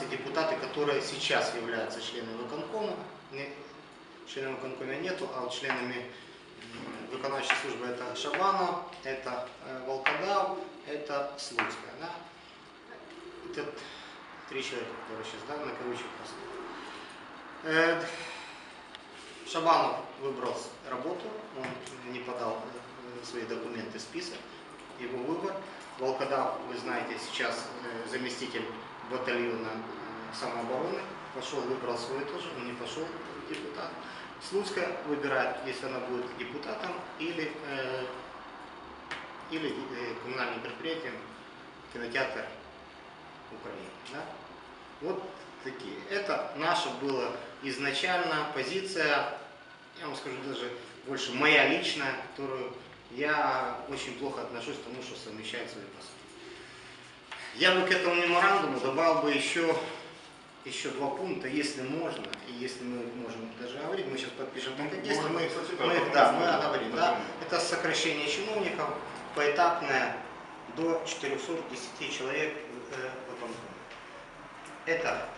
все депутаты, которые сейчас являются членами выконкома. Не- Членами выконкома нету, а вот членами м, выполняющей службы это Шабанов, это э, Волкодав, это Слуцкая. Да? Это три человека, которые сейчас да, на коручих постах. Э, Шабанов выбрал работу, он не подал э, свои документы список, его выбор. Волкодав, вы знаете, сейчас заместитель батальона самообороны, пошел, выбрал свой тоже, но не пошел депутат. Слуцкая выбирает, если она будет депутатом или, э, или э, коммунальным предприятием кинотеатр Украины. Да? Вот такие. Это наша была изначально позиция, я вам скажу даже больше моя личная, которую я очень плохо отношусь к тому, что совмещает свои посты. Я бы к этому меморандуму добавил бы еще, еще два пункта, если можно, и если мы можем даже говорить, мы сейчас подпишем только если Можно, мы, кстати, мы, да, мы оговорим, да, это сокращение чиновников поэтапное до 410 человек э, в этом году. Это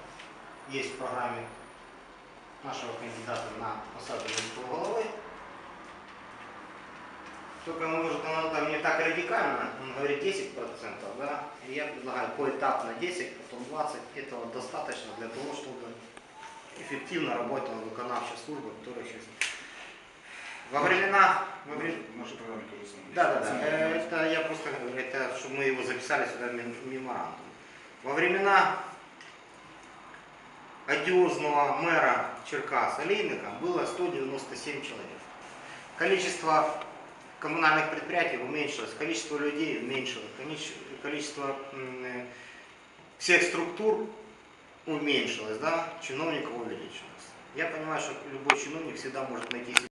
есть в программе нашего кандидата на посаду голови. Только, может, оно там не так радикально, он говорит 10%, да? И я предлагаю поэтапно 10, потом 20. Этого достаточно для того, чтобы эффективно работала выполнявшая служба, которая сейчас... Во времена... Во времена В нашей программе то же самое. да, да, да. Это я просто говорю, это чтобы мы его записали сюда меморандум. Во времена одиозного мэра Черкас Олейника было 197 человек. Количество коммунальных предприятий уменьшилось, количество людей уменьшилось, количе- количество э, всех структур уменьшилось, да, чиновников увеличилось. Я понимаю, что любой чиновник всегда может найти себе